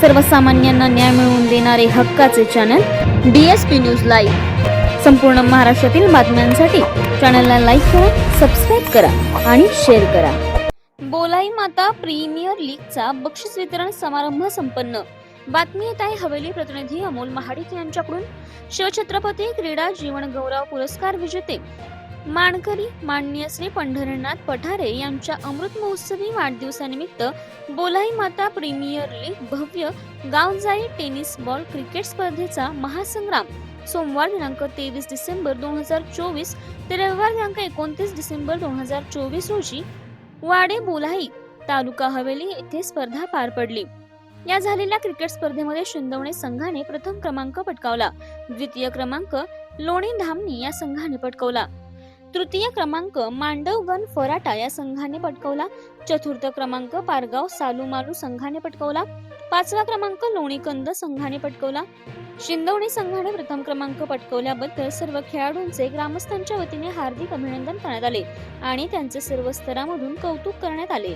सर्वसामान्यांना न्याय मिळवून देणारे हक्काचे channel D S P news live संपूर्ण महाराष्ट्रातील बातम्यांसाठी चॅनलला लाईक करा सबस्क्राईब करा आणि शेअर करा. बोलाई माता प्रीमियर लीगचा बक्षीस वितरण समारंभ संपन्न. बातमी येत आहे हवेली प्रतिनिधी अमोल महाडिक यांच्याकडून. शिवछत्रपती क्रीडा जीवन गौरव पुरस्कार विजेते मानकरी माननीय श्री पंढरीनाथ पठारे यांच्या अमृत महोत्सवी वाढदिवसानिमित्त बोलाई माता प्रीमियर लीग भव्य गावजाई टेनिस बॉल क्रिकेट स्पर्धेचा महासंग्राम सोमवार दिनांक तेवीस डिसेंबर दोन हजार चोवीस ते रविवार दिनांक एकोणतीस डिसेंबर दोन हजार चोवीस रोजी वाडे बोलाई तालुका हवेली येथे स्पर्धा पार पडली. या झालेल्या क्रिकेट स्पर्धेमध्ये शिंदवणे संघाने प्रथम क्रमांक पटकावला. द्वितीय क्रमांक लोणी धामणी या संघाने पटकावला. तृतीय क्रमांक मांडवगण फराटा या संघाने पटकवला. चतुर्थ क्रमांक पारगाव सालूमालू संघाने पटकवला. पाचवा क्रमांक लोणीकंद संघाने पटकवला. शिंदवणे संघाने प्रथम क्रमांक पटकवल्याबद्दल सर्व खेळाडूंचे ग्रामस्थांच्या वतीने हार्दिक अभिनंदन करण्यात आले आणि त्यांचे सर्व स्तरामधून कौतुक करण्यात आले.